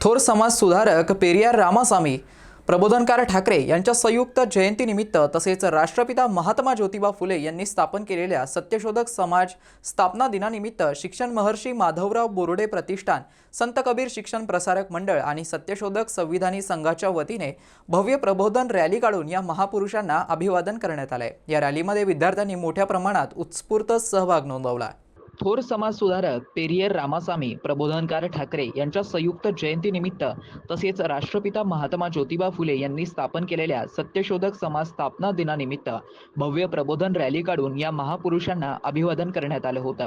थोर समाज सुधारक पेरियार रामासामी प्रबोधनकार ठाकरे यांच्या संयुक्त जयंतीनिमित्त तसेच राष्ट्रपिता महात्मा ज्योतिबा फुले यांनी स्थापन केलेल्या सत्यशोधक समाज स्थापना दिनानिमित्त शिक्षण महर्षी माधवराव बोर्डे प्रतिष्ठान संत कबीर शिक्षण प्रसारक मंडळ आणि सत्यशोधक संविधानी संघाच्या वतीने भव्य प्रबोधन रॅली काढून या महापुरुषांना अभिवादन करण्यात आले या रॅलीमध्ये विद्यार्थ्यांनी मोठ्या प्रमाणात उत्स्फूर्त सहभाग नोंदवला. थोर समाज सुधारक पेरियर रामासामी प्रबोधनकार ठाकरे यांच्या संयुक्त जयंतीनिमित्त तसेच राष्ट्रपिता महात्मा ज्योतिबा फुले यांनी स्थापन केलेल्या सत्यशोधक समाज स्थापना दिनानिमित्त भव्य प्रबोधन रॅली काढून या महापुरुषांना अभिवादन करण्यात आलं होतं.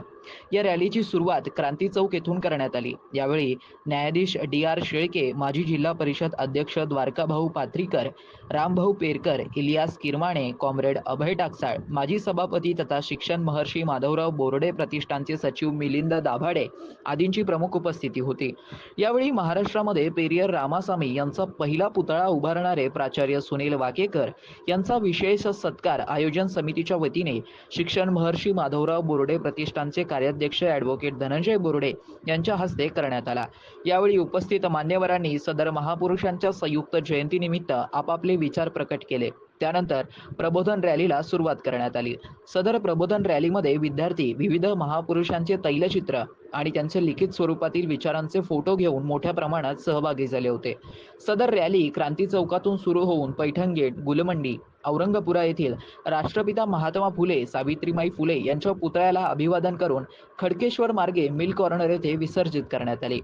या रॅलीची सुरुवात क्रांती चौक येथून करण्यात आली. यावेळी न्यायाधीश डी आर शेळके माजी जिल्हा परिषद अध्यक्ष द्वारकाभाऊ पात्रीकर रामभाऊ पेरकर इलियास किरमाणे कॉम्रेड अभय टाकसाळ माजी सभापती तथा शिक्षण महर्षी माधवराव बोर्डे प्रतिष्ठानचे सचिव मिलिंद दाभाडे आदींची प्रमुख उपस्थिती होती. यावेळी महाराष्ट्रामध्ये पेरियर रामासामी यांचा पहिला पुतळा उभारणारे प्राचार्य सुनील वाकेकर यांचा विशेष सत्कार आयोजन समितीच्या वतीने शिक्षण महर्षी माधवराव बोर्डे प्रतिष्ठानचे कार्याध्यक्ष ॲडव्होकेट धनंजय बोर्डे यांच्या हस्ते करण्यात आला. यावेळी उपस्थित मान्यवरांनी सदर महापुरुषांच्या संयुक्त जयंतीनिमित्त आपापले विचार प्रकट केले. त्यानंतर प्रबोधन रॅलीला सुरुवात करण्यात आली. सदर प्रबोधन रॅलीमध्ये विद्यार्थी विविध महापुरुषांचे तैलचित्र आणि त्यांचे लिखित स्वरूपातील विचारांचे फोटो घेऊन मोठ्या प्रमाणात सहभागी झाले होते. सदर रॅली क्रांती चौकातून सुरू होऊन पैठण गेट गुलमंडी औरंगपुरा येथील राष्ट्रपिता महात्मा फुले सावित्रीमाई फुले यांच्या पुतळ्याला अभिवादन करून खडकेश्वर मार्गे मिल कॉर्नर येथे विसर्जित करण्यात आले.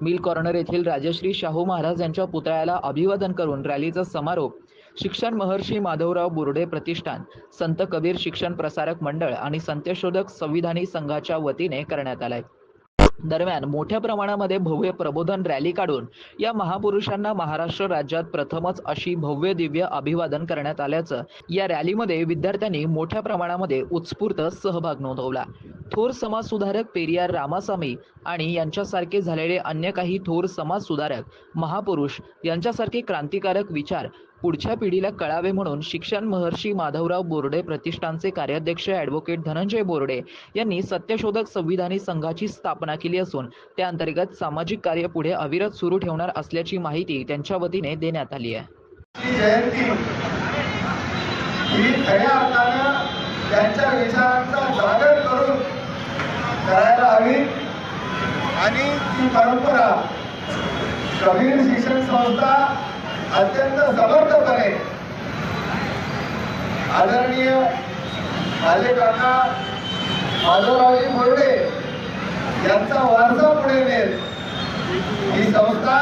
मिल कॉर्नर येथील राजश्री शाहू महाराज यांच्या पुतळ्याला अभिवादन करून रॅलीचा समारोप शिक्षण महर्षी माधवराव बुर्डे प्रतिष्ठान संत कबीर शिक्षण प्रसारक मंडळ आणि संत्यशोधक संविधानी संघाच्या वतीने करण्यात आलाय. दरम्यान मोठ्या प्रमाणामध्ये भव्य प्रबोधन रॅली काढून या महापुरुषांना महाराष्ट्र राज्यात प्रथमच अशी भव्य दिव्य अभिवादन करण्यात आल्याचं या रॅलीमध्ये विद्यार्थ्यांनी मोठ्या प्रमाणामध्ये उत्स्फूर्त सहभाग नोंदवला. थोर समाज सुधारक पेरियार रामासामी आणि यांच्यासारखे झालेले अन्य काही थोर समाज सुधारक महापुरुष यांच्यासारखे क्रांतिकारक विचार पुढच्या पिढीला कळावे म्हणून शिक्षण महर्षी माधवराव बोर्डे प्रतिष्ठानचे कार्याध्यक्ष ॲडव्होकेट धनंजय बोर्डे यांनी सत्यशोधक संविधानी संघाची स्थापना केली असून त्या अंतर्गत सामाजिक कार्य पुढे अविरत सुरू ठेवणार असल्याची माहिती त्यांच्या वतीने देण्यात आली आहे. जयंती खऱ्या त्यांच्या विचारांचा जागर करून करायला हवी. आणि ती परंपरा प्रवीण शिक्षण संस्था अत्यंत समर्थपणे आदरणीय माझे काका माधवरावजी बोर्डे यांचा वारसा पुढे नेत ही संस्था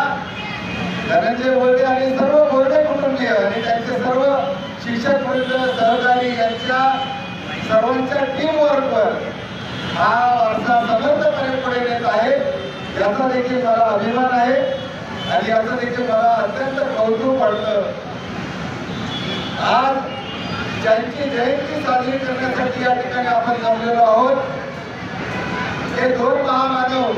धनंजय बोर्डे आणि सर्व बोर्डे कुटुंबीय आणि त्यांचे सर्व शिक्षक वृंद सहकारी यांच्या सर्वांच्या टीम वर्कवर हा वारसा समर्थपणे पुढे नेत आहे. याचा देखील मला अभिमान आहे. आणि याचं देखील मला अत्यंत कौतुक वाटतं. आज ज्यांची जयंती साजरी करण्यासाठी या ठिकाणी आपण जमलेलो आहोत हे दोन महामानव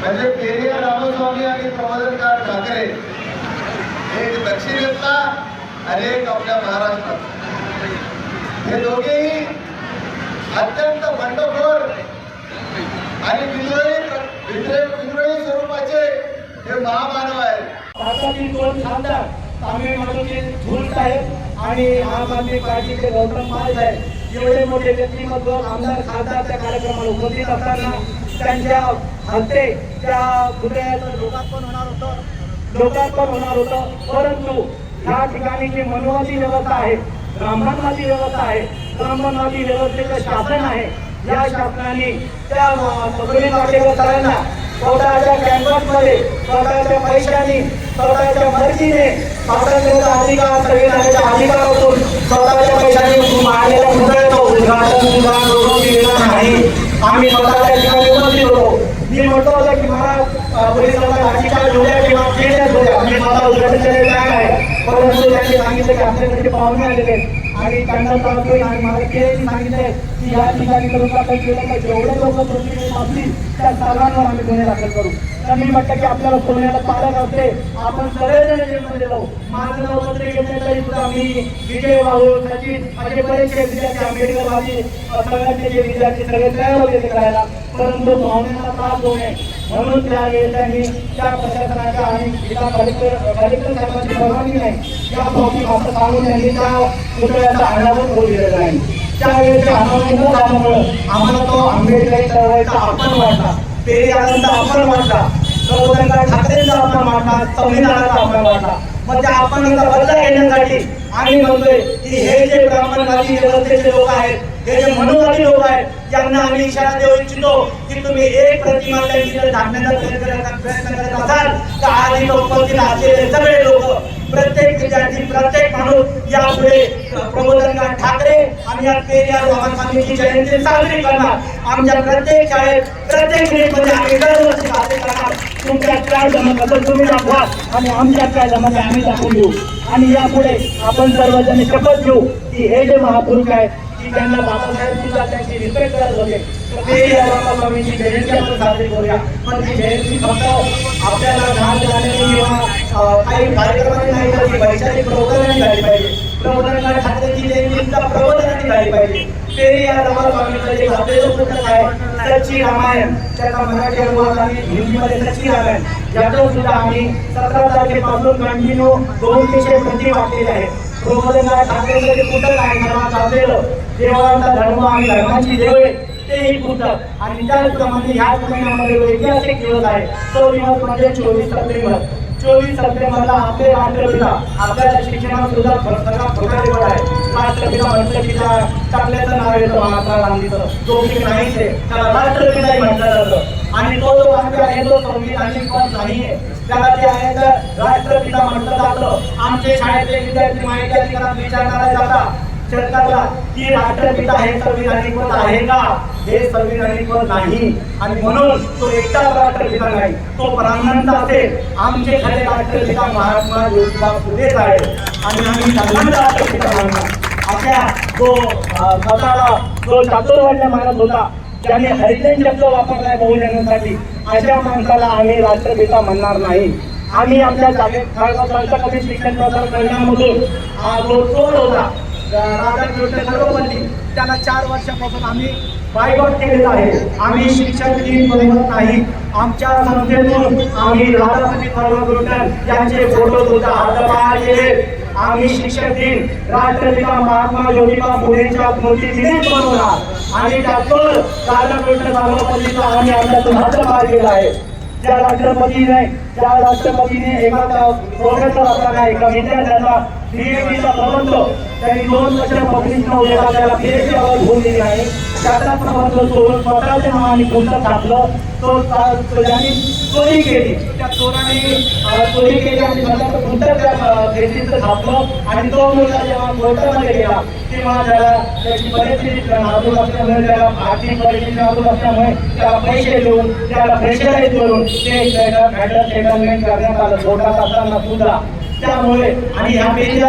म्हणजे पेरिया रामस्वामी आणि प्रबोधनकार ठाकरे. एक दक्षिणेतला आणि एक आपल्या महाराष्ट्रात. हे दोघेही अत्यंत बंडखोर आणि विद्रोही विद्रोही हे महामानव आहे भारतातील दोन खासदार तामिळनाडूचे धूल साहेब आणि आम आदमी पार्टीचे गौतम मान साहेब एवढे मोठे व्यक्तिमत्व आमदार खासदार त्या कार्यक्रमाला उपस्थित असताना त्यांच्या हस्ते त्या पुतळ्याचं लोकार्पण होणार होतं. लोकार्पण होणार होतं. परंतु ह्या ठिकाणी जी मनुवादी व्यवस्था आहे ब्राह्मणवादी व्यवस्था आहे ब्राह्मणवादी व्यवस्थेचं शासन आहे या शासनाने त्या पकडील वाटेकरांना स्वतःच्या कॅम्पसमध्ये स्वतःच्या पैशाने स्वतःच्या मर्जीने स्वातंत्र्याचा अधिकार संविधानाचा अधिकार असून स्वतःच्या पैशाने मारलेल्या पुतळ्याचं उद्घाटन सुद्धा करून दिलेलं नाही आम्ही स्वतःच्या ठिकाणी उपस्थित होतो मी म्हणतो होतो की मला अ, अधिकार लाठीचार्ज किंवा फिरण्यात होत्या मी स्वतः उद्घाटन केलेलं आहे. परंतु त्यांनी सांगितलं की आमच्याकडे पाहुणे आलेले आहेत. आणि त्यांना त्रास आणि मला ते सांगितलंय की या ठिकाणी करून दाखल केलं पाहिजे जेवढे लोक प्रतिनिधी असतील त्या सर्वांवर आम्ही गुन्हे दाखल करू. तर मी म्हटलं की आपल्याला सोन्याला पालक असते आपण सगळेजण जेलमध्ये जाऊ. माझं नाव पत्रिक घेतलं तरी सुद्धा मी विजय भाऊ सचिन असे बरेचसे विद्यार्थी आंबेडकरवादी जे विद्यार्थी सगळे तयार होते ते करायला परंतु भावनेला त्रास होऊ नये. म्हणून त्यावेळेस त्यांनी त्या प्रशासनाच्या आणि जिल्हा कलेक्टर कलेक्टर साहेबांची परवानगी नाही. या बाबतीत असं सांगून त्यांनी त्या पुतळ्याचा अनावरण होऊ दिलेला नाही. त्यावेळेच्या ते अनावरण न झाल्यामुळं आम्हाला तो आंबेडकरी चळवळीचा आपण वाटला ते पेरियारांचा आपण वाटला सर्वजण ठाकरेंचा आपण वाटला संविधानाचा आपण वाटला मग त्या आपण बदला घेण्यासाठी आम्ही म्हणतोय की हे जे ब्राह्मणवादी व्यवस्थेचे लोक आहेत हे जे मनोवादी लोक आहेत यांना आम्ही इशारा देऊ इच्छितो की तुम्ही एक प्रतिमा त्यांची जर प्रयत्न करत असाल तर आधी उपस्थित असलेले सगळे लोक प्रत्येक विद्यार्थी प्रत्येक माणूस यापुढे प्रबोधनकार ठाकरे आणि या पेरियार बाबासाहेबांची जयंती साजरी करणार. आमच्या प्रत्येक शाळेत प्रत्येक मिनिटमध्ये आम्ही दरवर्षी साजरी करणार. तुमच्या काय जमत तुम्ही दाखवा आणि आमच्या काय जमत आम्ही दाखवून देऊ. आणि यापुढे आपण सर्वजण शपथ घेऊ की हे जे महापुरुष आहेत की त्यांना बाबासाहेब सुद्धा त्यांची रिस्पेक्ट करत होते. या जयंती आपण साजरी करूया. पण ती जयंती फक्त आपल्याला झालेली किंवा काही नाही तर वैचारिक प्रबोधनाने झाली पाहिजे. प्रबोधनाला ठाकरेची सुद्धा प्रबोधनाने झाली पाहिजे. या जे पुस्तक आहे सच्ची रामायण त्याचा मराठी अनुवाद आणि हिंदीमध्ये सच्ची रामायण याचं सुद्धा आम्ही सतरा तारखेपासून कंटिन्यू दोनशे प्रति वाटलेले आहे प्रबोधनकार ठाकरेंचं पुस्तक आहे धर्मात असलेलं धर्म आणि धर्माची ते तेही पुस्तक आणि त्याचप्रमाणे ह्याच महिन्यामध्ये ऐतिहासिक दिवस आहे तो दिवस म्हणजे चोवीस सप्टेंबर. चोवीस सप्टेंबरला आपले राष्ट्रपिता आपल्याला शिक्षणात सुद्धा आहे. राष्ट्रपिता म्हटलं की त्या टाकल्याचं नाव येतं महात्मा गांधीचं. जो की नाहीच आहे त्याला राष्ट्रपिताही म्हटलं जातं आणि तो जो वाक्य आहे तो संविधानिक पण नाहीये. त्याला जे आहे तर राष्ट्रपिता म्हटलं जातं आमचे शाळेतले विद्यार्थी माहिती अधिकारात विचारणारा जाता. सरकारला की राष्ट्रपिता हे संविधानिक पद आहे का? हे संविधानिक पद नाही. आणि म्हणून तो एकटा राष्ट्रपिता नाही तो ब्राह्मणांचा असेल. आमचे खरे राष्ट्रपिता महात्मा ज्योतिबा फुलेच आहे आणि आम्ही सगळ्यांना राष्ट्रपिता मानणार अशा जो स्वतःला जो चातुर्वर्ण्य मानत होता ज्याने हरिजन शब्द वापरलाय बहुजनांसाठी अशा माणसाला आम्ही राष्ट्रपिता म्हणणार नाही. आम्ही आपल्या जागेत संत शिक्षण प्रसार करण्यामधून हा जो चोर होता राधाकृष्ण सर्वपल्ली त्याला चार वर्षापासून आम्ही बायकॉट केलेला आहे. आम्ही शिक्षक दिन बनवत नाही. आमच्या संस्थेतून आम्ही राधापती सर्वकृष्ण यांचे फोटो सुद्धा हातबार केले. आम्ही शिक्षक दिन राष्ट्रपिता महात्मा ज्योतिबा फुलेंच्या मूर्ती दिनीच बनवणार. आणि त्यातून राधाकृष्ण आम्ही आमच्यातून हातबार केला आहे. त्या राष्ट्रपतीने त्या राष्ट्रपतीने एका प्रोफेसर असताना एका विद्यार्थ्याला पीएचडीचा प्रबंध त्यांनी दोन वर्ष पब्लिश उद्या त्याला पीएचडी अवॉर्ड होऊन दिली आहे. त्याचा प्रबंध सोडून स्वतःच्या नावाने पुस्तक छापलं तो तो ज्यांनी चोरी केली त्या चोराने चोरी केली आणि स्वतःचं पुस्तक त्या व्यक्तीचं छापलं आणि तो मुलगा जेव्हा कोर्टामध्ये गेला तेव्हा त्याला त्याची परिस्थिती नाजूक असल्यामुळे त्याला आर्थिक परिस्थिती नाजूक असल्यामुळे त्याला पैसे देऊन त्याला प्रेशराईज करून ते मॅटर सेटलमेंट करण्यात आलं. कोर्टात असताना सुद्धा त्यामुळे आणि ह्या पेजला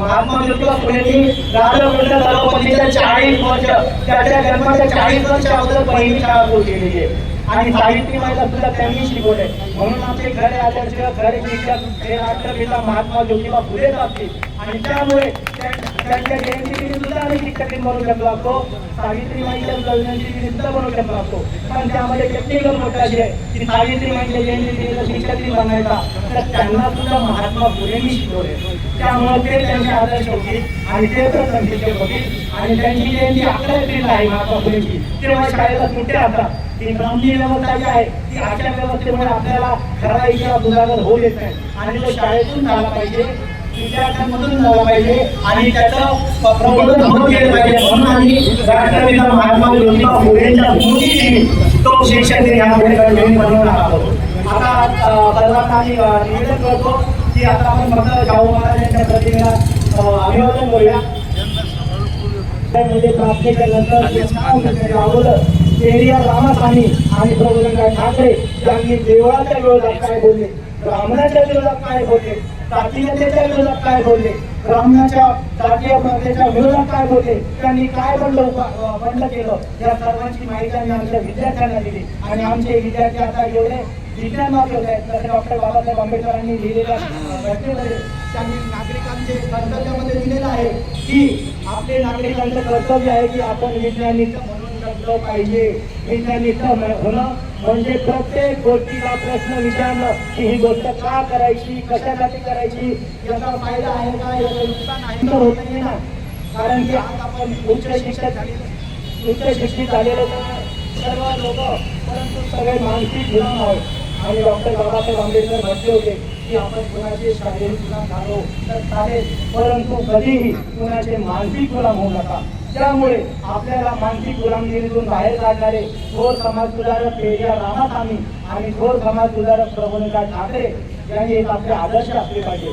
महात्मा ज्योतिबा फुलेंनी राधा राधाकृष्ण सर्वपल्लीच्या चाळीस वर्ष त्याच्या जन्माच्या चाळीस वर्ष अगोदर पहिली शाळा सुरू केलेली आहे. आणि सावित्री साहित्यमायला सुद्धा त्यांनी शिकवले म्हणून आमचे खरे आदर्श खरे शिक्षक हे राष्ट्रपिता महात्मा ज्योतिबा फुलेच असतील आणि त्यामुळे त्यांच्या जयंतीदिनी सुद्धा आम्ही शिक्षक दिन बनवू शकलो असतो. सावित्रीबाईच्या जयंतीदिनी सुद्धा बनवू शकलो असतो. पण त्यामध्ये टेक्निकल गोष्ट अशी आहे की सावित्रीबाईच्या जयंतीदिनी जर शिक्षक दिन बनवायचा तर त्यांना सुद्धा महात्मा फुलेंनी शिकवले त्यामुळे ते त्यांचे आदर्श होतील. आणि ते प्रथम शिक्षक होतील आणि त्यांची जयंती अकरा एप्रिल आहे महात्मा तेव्हा शाळेला सुट्ट्या असतात ही ब्राह्मणी व्यवस्था जी आहे. ती अशा व्यवस्थेमुळे आपल्याला खरा इतिहास उजागर होऊ देत नाही. आणि तो शाळेतून झाला पाहिजे. विद्यार्थ्यांमधून झाला पाहिजे. आणि त्याचं प्रबोधन होत गेलं पाहिजे. म्हणून आम्ही राष्ट्रपिता महात्मा ज्योतिबा फुलेंच्या स्मृतीदिनी तो शिक्षक दिन यापुढे कंटिन्यू आहोत. आता सर्वांना आम्ही निवेदन करतो की आता आपण फक्त शाहू महाराजांच्या प्रतिमेला अभिवादन करूया. मध्ये प्राप्तीच्यानंतर जे नाव घेतलेलं अगोदर पेरियार रामासामी आणि प्रबोधनकार ठाकरे यांनी देवळाच्या विरोधात काय बोलले? ब्राह्मणाच्या विरोधात काय बोलले? जातीयतेच्या विरोधात काय बोलले? ब्राह्मणाच्या जातीय प्रथेच्या विरोधात काय बोलले? त्यांनी काय बंड उभा- केलं? या सर्वांची माहिती आम्ही आमच्या विद्यार्थ्यांना दिली. आणि आमचे विद्यार्थी आता एवढे विज्ञानात होत आहेत. तर डॉक्टर बाबासाहेब आंबेडकरांनी लिहिलेल्या घटनेमध्ये त्यांनी नागरिकांचे कर्तव्यामध्ये दिलेलं आहे की आपले नागरिकांचं कर्तव्य आहे की आपण विज्ञानिक म्हणून जगलं पाहिजे विज्ञानिक होणं म्हणजे प्रत्येक गोष्टीला प्रश्न विचारलं की ही गोष्ट का करायची कशासाठी करायची याचा फायदा आहे का याचं नुकसान आहे तर होत नाही ना. कारण की आज आपण उच्च शिक्षित झालेलो उच्च शिक्षित झालेलो सर्व लोक परंतु सगळे मानसिक गुलाम आहोत. आणि डॉक्टर बाबासाहेब आंबेडकर म्हटले होते की आपण कुणाचे शारीरिक गुलाम झालो तर चालेल परंतु कधीही कुणाचे मानसिक गुलाम होऊ नका. त्यामुळे आपल्याला मानसिक गुलामगिरीतून बाहेर काढणारे थोर समाज सुधारक पेरिया रामासामी आणि थोर समाज सुधारक प्रबोधनकार ठाकरे यांनी एक आपले आदर्श असले पाहिजे.